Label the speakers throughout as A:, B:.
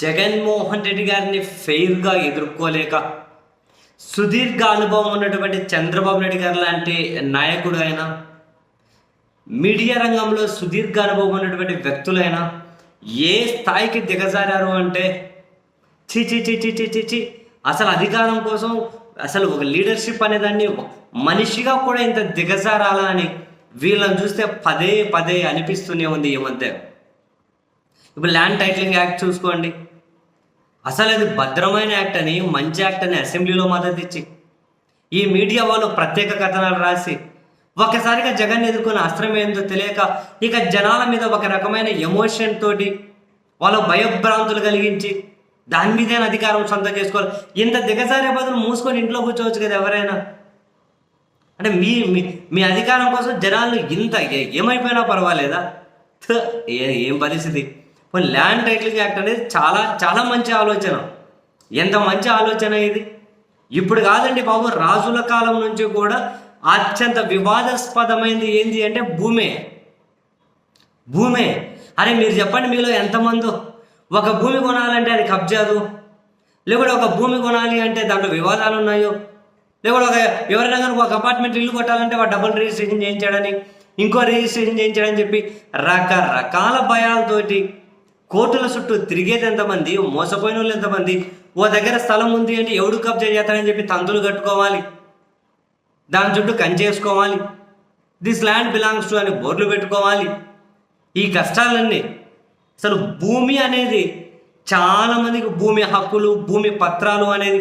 A: జగన్మోహన్ రెడ్డి గారిని ఫెయిర్గా ఎదుర్కోలేక సుదీర్ఘ అనుభవం ఉన్నటువంటి చంద్రబాబు నాయుడు గారు లాంటి నాయకుడు అయినా మీడియా రంగంలో సుదీర్ఘ అనుభవం ఉన్నటువంటి వ్యక్తులైనా ఏ స్థాయికి దిగజారారు అంటే చి చి చి చి చి చి చి అసలు అధికారం కోసం అసలు ఒక లీడర్షిప్ అనేదాన్ని మనిషిగా కూడా ఇంత దిగజారాలా అని వీళ్ళని చూస్తే పదే పదే అనిపిస్తూనే ఉంది ఈ మధ్య. ఇప్పుడు ల్యాండ్ టైటిలింగ్ యాక్ట్ చూసుకోండి. అసలు అది భద్రమైన యాక్ట్ అని మంచి యాక్ట్ అని అసెంబ్లీలో మద్దతు ఇచ్చి ఈ మీడియా వాళ్ళు ప్రత్యేక కథనాలు రాసి ఒకసారిగా జగన్ ఎదుర్కొన్న అస్త్రం ఏందో తెలియక ఇక జనాల మీద ఒక రకమైన ఎమోషన్ తోటి వాళ్ళ భయభ్రాంతులు కలిగించి దాని మీదే అధికారం సొంతం చేసుకోవాలి ఇంత దిగజారే బదులు మూసుకొని ఇంట్లో కూర్చోవచ్చు కదా ఎవరైనా? అంటే మీ మీ అధికారం కోసం జనాలు ఇంత ఏమైపోయినా పర్వాలేదా? ఏం పరిస్థితి? పోనీ ల్యాండ్ టైటిలింగ్ యాక్ట్ అనేది చాలా చాలా మంచి ఆలోచన. ఎంత మంచి ఆలోచన ఇది? ఇప్పుడు కాదండి బాబు రాజుల కాలం నుంచి కూడా అత్యంత వివాదాస్పదమైంది ఏంటి అంటే భూమే. భూమే. అరే మీరు చెప్పండి మీలో ఎంతమందో. ఒక భూమి కొనాలంటే అది కబ్జాదు? లేకుంటే ఒక భూమి కొనాలి అంటే దాంట్లో వివాదాలు ఉన్నాయో? లేకుంటే ఒక ఎవరైనా కనుక ఒక అపార్ట్మెంట్ ఇల్లు కొట్టాలంటే వాడు డబుల్ రిజిస్ట్రేషన్ చేయించాడని ఇంకో రిజిస్ట్రేషన్ చేయించాడని చెప్పి రకరకాల భయాలతోటి కోర్టుల చుట్టూ తిరిగేది ఎంతమంది? మోసపోయిన వాళ్ళు ఎంతమంది? ఓ దగ్గర స్థలం ఉంది అంటే ఎవడు కబ్జా చేస్తాడని చెప్పి తంతులు కట్టుకోవాలి. దాని చుట్టూ కంచేసుకోవాలి దిస్ ల్యాండ్ బిలాంగ్స్ టు అని బోర్డులు పెట్టుకోవాలి. ఈ కష్టాలన్నీ అసలు భూమి అనేది చాలామందికి భూమి హక్కులు భూమి పత్రాలు అనేది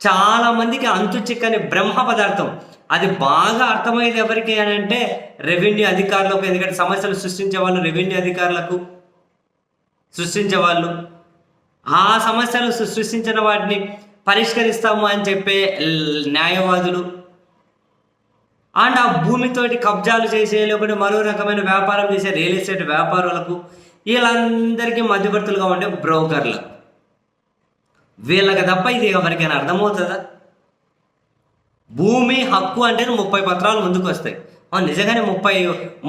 A: చాలామందికి అంతు చిక్కని బ్రహ్మ పదార్థం. అది బాగా అర్థమయ్యేది ఎవరికి అని అంటే రెవెన్యూ అధికారులకు ఎందుకంటే సమస్యలు సృష్టించే వాళ్ళు రెవెన్యూ అధికారులకు. సృష్టించే వాళ్ళు ఆ సమస్యలు సృష్టించిన వాటిని పరిష్కరిస్తాము అని చెప్పే న్యాయవాదులు. అండ్ ఆ భూమితోటి కబ్జాలు చేసే లేకుంటే మరో రకమైన వ్యాపారం చేసే రియల్ ఎస్టేట్ వ్యాపారులకు వీళ్ళందరికీ మధ్యవర్తులుగా ఉండే బ్రోకర్లు. వీళ్ళకి తప్ప ఇది ఎవరికైనా అర్థమవుతుందా? భూమి హక్కు అంటే ముప్పై పత్రాలు ముందుకు వస్తాయి నిజంగానే ముప్పై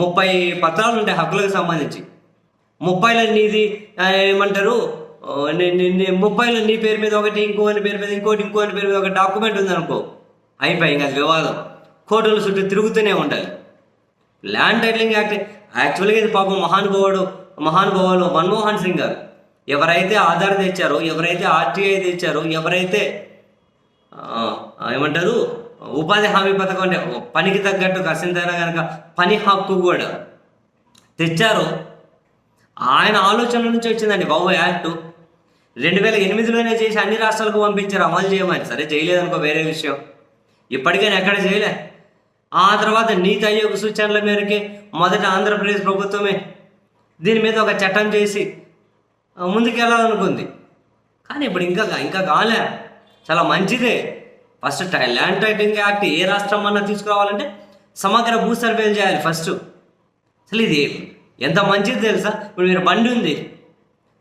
A: ముప్పై పత్రాలు ఉంటాయి హక్కులకు సంబంధించి. మొబైల్ నీది ఏమంటారు? మొబైల్ నీ- నీ- పేరు మీద ఒకటి ఇంకోని పేరు మీద ఇంకోటి ఇంకోని పేరు మీద ఒక డాక్యుమెంట్ ఉందనుకో అయిపోయి ఇంకా వివాదం. కోర్టుల చుట్టూ తిరుగుతూనే ఉండాలి. ల్యాండ్ టైటిలింగ్ యాక్ట్ యాక్చువల్గా ఇది పాపం మహానుభావుడు మహానుభావులు మన్మోహన్ సింగ్ గారు. ఎవరైతే ఆధార్ తెచ్చారో ఎవరైతే ఆర్టీఐ తెచ్చారో ఎవరైతే ఏమంటారు? ఉపాధి హామీ పథకం అంటే పనికి తగ్గట్టు కసిందైనా కనుక పని హక్కు కూడా తెచ్చారో ఆయన ఆలోచనల నుంచి వచ్చిందండి. బాబు యాక్ట్? రెండు వేల ఎనిమిదిలోనే చేసి అన్ని రాష్ట్రాలకు పంపించారు. అమలు చేయమని. సరే చేయలేదనుకో వేరే విషయం. ఇప్పటికైనా ఎక్కడ చేయలే? ఆ తర్వాత నీతి ఆయోగ్ సూచనల మేరకే మొదట ఆంధ్రప్రదేశ్ ప్రభుత్వమే దీని మీద ఒక చట్టం చేసి ముందుకెళ్ళాలనుకుంది. కానీ ఇప్పుడు ఇంకా ఇంకా కాలే. చాలా మంచిదే. ఫస్ట్ టై ల్యాండ్ టైటింగ్ యాక్ట్ ఏ రాష్ట్రం అన్నా తీసుకురావాలంటే సమగ్ర భూ సర్వేలు చేయాలి ఫస్ట్. అసలు ఇది ఎంత మంచిది తెలుసా? ఇప్పుడు మీరు బండి ఉంది.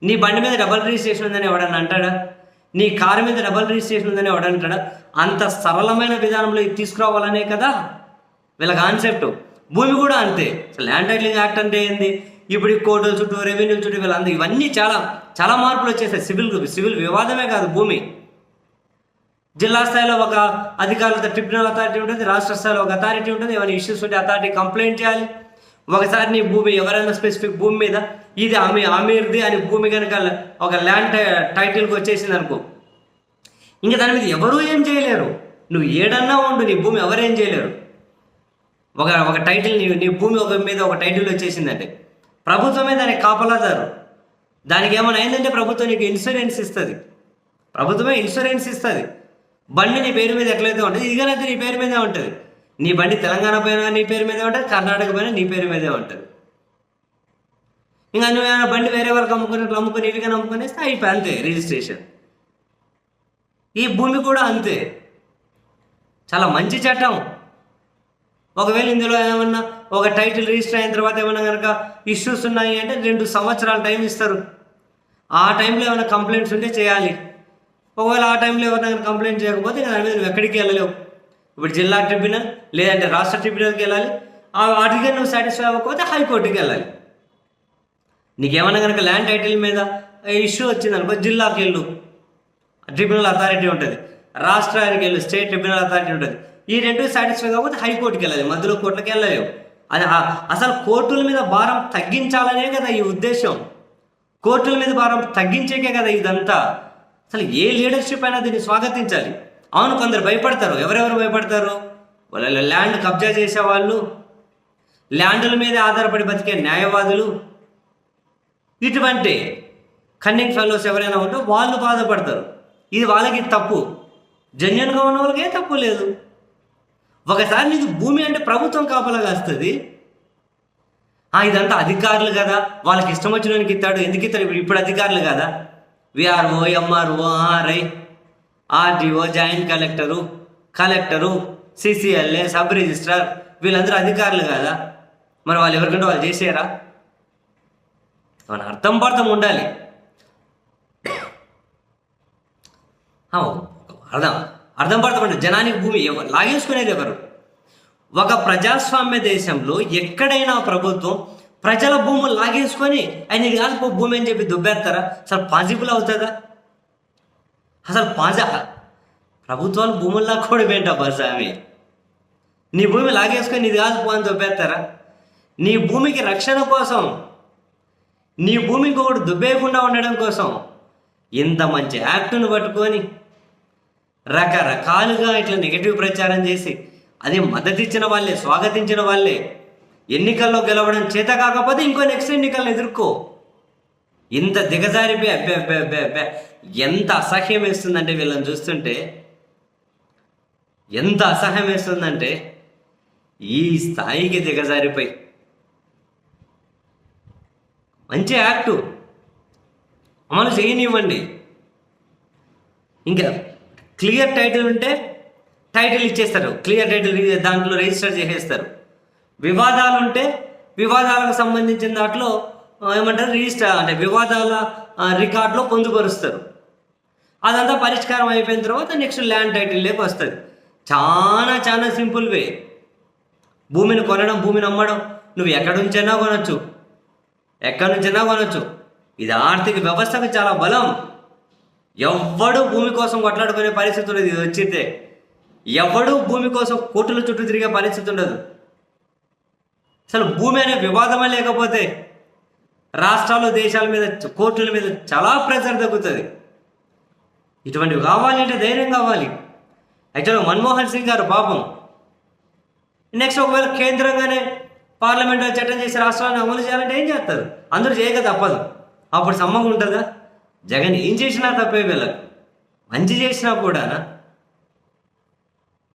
A: నీ బండి మీద డబల్ రిజిస్ట్రేషన్ ఉందని ఎవడన్నా అంటాడా? నీ కారు మీద డబల్ రిజిస్ట్రేషన్ ఉందని ఎవడంటాడా అంత సరళమైన విధానంలో ఇది తీసుకురావాలనే కదా? వీళ్ళ కాన్సెప్ట్ భూమి కూడా అంతే. ల్యాండ్ టైటిలింగ్ యాక్ట్ అంటే ఏంది? ఇప్పుడు ఈ కోర్టుల చుట్టూ రెవెన్యూ చుట్టూ వీళ్ళందరూ ఇవన్నీ చాలా చాలా మార్పులు వచ్చేసాయి. సివిల్ సివిల్ వివాదమే కాదు భూమి. జిల్లా స్థాయిలో ఒక అధికారులతో ట్రిబ్యునల్ అథారిటీ ఉంటుంది రాష్ట్ర స్థాయిలో ఒక అథారిటీ ఉంటుంది. ఏమైనా ఇష్యూస్ ఉంటే అథారిటీ కంప్లైంట్ చేయాలి. ఒకసారి నీ భూమి ఎవరైనా స్పెసిఫిక్ భూమి మీద ఇది ఆమె ఆమెర్ది అని భూమి కనుక ఒక ల్యాండ్ టైటిల్కి వచ్చేసింది అనుకో. ఇంకా దాని మీద ఎవరూ ఏం చేయలేరు. నువ్వు ఏడన్నా ఉండు నీ భూమి ఎవరేం చేయలేరు. ఒక ఒక టైటిల్ నీ నీ భూమి ఒక మీద ఒక టైటిల్ వచ్చేసిందంటే. ప్రభుత్వమే దానికి కాపలాదారు. దానికి ఏమైనా అయిందంటే ప్రభుత్వం నీకు ఇన్సూరెన్స్ ఇస్తుంది. ప్రభుత్వమే ఇన్సూరెన్స్ ఇస్తుంది. బండి నీ పేరు మీద ఎట్లయితే ఉంటుంది ఇదిగానైతే నీ పేరు మీదే ఉంటుంది. నీ బండి తెలంగాణ పైన నీ పేరు మీదే ఉంటుంది కర్ణాటక పైన నీ పేరు మీదే ఉంటుంది. ఇంకా నువ్వు ఏమైనా బండి వేరే వాళ్ళకి అమ్ముకున్నట్లు అమ్ముకొని ఇటుగా అమ్ముకునేస్తే అయిపోయి అంతే రిజిస్ట్రేషన్. ఈ భూమి కూడా అంతే. చాలా మంచి చట్టం. ఒకవేళ ఇందులో ఏమన్నా ఒక టైటిల్ రిజిస్టర్ అయిన తర్వాత ఏమన్నా కనుక ఇష్యూస్ ఉన్నాయి అంటే రెండు సంవత్సరాలు టైం ఇస్తారు. ఆ టైంలో ఏమైనా కంప్లైంట్స్ ఉంటే చేయాలి. ఒకవేళ ఆ టైంలో ఎవరైనా కంప్లైంట్ చేయకపోతే ఇంకా దాని మీద నువ్వు ఎక్కడికి వెళ్ళలేవు. ఇప్పుడు జిల్లా ట్రిబ్యునల్ లేదంటే రాష్ట్ర ట్రిబ్యునల్కి వెళ్ళాలి. ఆ వాటికి నువ్వు సాటిస్ఫై అవ్వకపోతే హైకోర్టుకి వెళ్ళాలి. నీకేమన్నా కనుక ల్యాండ్ టైటిల్ మీద ఇష్యూ వచ్చిందనుకో జిల్లాకి వెళ్ళు. ట్రిబ్యునల్ అథారిటీ ఉంటుంది. రాష్ట్రానికి వెళ్ళు స్టేట్ ట్రిబ్యునల్ అథారిటీ ఉంటుంది. ఈ రెండు సాటిస్ఫై కాకపోతే హైకోర్టుకి వెళ్ళాలి. మధ్యలో కోర్టుకి వెళ్ళలేవు. అది అసలు కోర్టుల మీద భారం తగ్గించాలనే కదా ఈ ఉద్దేశం. కోర్టుల మీద భారం తగ్గించేకే కదా ఇదంతా. అసలు ఏ లీడర్షిప్ అయినా దీన్ని స్వాగతించాలి. అవును కొందరు భయపడతారు. ఎవరెవరు భయపడతారు? వాళ్ళ ల్యాండ్ కబ్జా చేసే వాళ్ళు ల్యాండ్ల మీద ఆధారపడి బతికే న్యాయవాదులు ఇటువంటి కన్నింగ్ ఫెలోస్ ఎవరైనా ఉంటే వాళ్ళు బాధపడతారు. ఇది వాళ్ళకి తప్పు. జన్యున్గా ఉన్న వాళ్ళకి ఏ తప్పు లేదు. ఒకసారి నీకు భూమి అంటే ప్రభుత్వం కాపలాగా వస్తుంది ఇదంతా అధికారులు కదా. వాళ్ళకి ఇష్టం వచ్చినకి ఇస్తాడు. ఎందుకు ఇస్తాడు? ఇప్పుడు ఇప్పుడు అధికారులు కదా. VRO MRO RI RDO joint collector collector CCLA sub registrar వీళ్ళందరూ అధికారులు కదా? మరి వాళ్ళు ఎవరికంటే వాళ్ళు చేసారా మన అర్థం పర్థం ఉండాలి. అర్థం అర్థం పర్థం అంటే జనానికి భూమి లాగేసుకునేది ఎవరు? ఒక ప్రజాస్వామ్య దేశంలో ఎక్కడైనా ప్రభుత్వం ప్రజల భూములు లాగేసుకొని ఆయన ఇది కాదు భూమి అని చెప్పి దుబ్బేస్తారా? సార్ పాజిబుల్ అవుతుందా? అసలు పాజ. ప్రభుత్వాలు భూములు లాక్కోవడం ఏంటబ్బా స్వామి? నీ భూమి లాగేసుకొని నీది కాదు పో అని దుబ్బేస్తారా? నీ భూమికి రక్షణ కోసం నీ భూమికి ఒకటి దుబ్బేయకుండా ఉండడం కోసం ఇంత మంచి యాక్టును పట్టుకొని రకరకాలుగా ఇట్లా నెగిటివ్ ప్రచారం చేసి అది మద్దతు ఇచ్చిన వాళ్ళే స్వాగతించిన వాళ్ళే ఎన్నికల్లో గెలవడం చేత కాకపోతే ఇంకో నెక్స్ట్ ఎన్నికలను ఎదుర్కో. ఇంత దిగజారిపోయి అబ్బే అబ్బే అబ్బే అబ్బే ఎంత అసహ్యం వేస్తుందంటే వీళ్ళని చూస్తుంటే ఎంత అసహ్యం వేస్తుందంటే ఈ స్థాయికి దిగజారిపోయి. మంచి యాక్టు. అమలు చేయనివ్వండి. ఇంకా క్లియర్ టైటిల్ ఉంటే టైటిల్ ఇచ్చేస్తారు. క్లియర్ టైటిల్ దాంట్లో రిజిస్టర్ చేసేస్తారు. వివాదాలు ఉంటే వివాదాలకు సంబంధించిన దాంట్లో ఏమంటారు? రిజిస్టర్ అంటే వివాదాల రికార్డులో పొందుపరుస్తారు. అదంతా పరిష్కారం అయిపోయిన తర్వాత నెక్స్ట్ ల్యాండ్ టైటిల్ లేక వస్తుంది. చాలా చాలా సింపుల్ వే. భూమిని కొనడం భూమిని అమ్మడం. నువ్వు ఎక్కడి నుంచైనా కొనొచ్చు. ఎక్కడి నుంచైనా కొనొచ్చు. ఇది ఆర్థిక వ్యవస్థకు చాలా బలం. ఎవ్వడు భూమి కోసం కొట్లాడుకునే పరిస్థితి ఉండదు ఇది వచ్చితే. ఎవడు భూమి కోసం కోర్టుల చుట్టూ తిరిగే పరిస్థితి ఉండదు. అసలు భూమి అనే వివాదమే లేకపోతే రాష్ట్రాలు దేశాల మీద కోర్టుల మీద చాలా ప్రెషర్ తగ్గుతుంది. ఇటువంటివి కావాలి అంటే ధైర్యం కావాలి. యాక్చువల్గా మన్మోహన్ సింగ్ గారు పాపం. నెక్స్ట్ ఒకవేళ కేంద్రంగానే పార్లమెంట్లో చట్టం చేసి రాష్ట్రాన్ని అమలు చేయాలంటే ఏం చేస్తారు? అందరూ చేయక తప్పదు. అప్పుడు సమ్మగా ఉంటుందా జగన్ ఏం చేసినా తప్పే వీళ్ళకు. మంచి చేసినా కూడానా?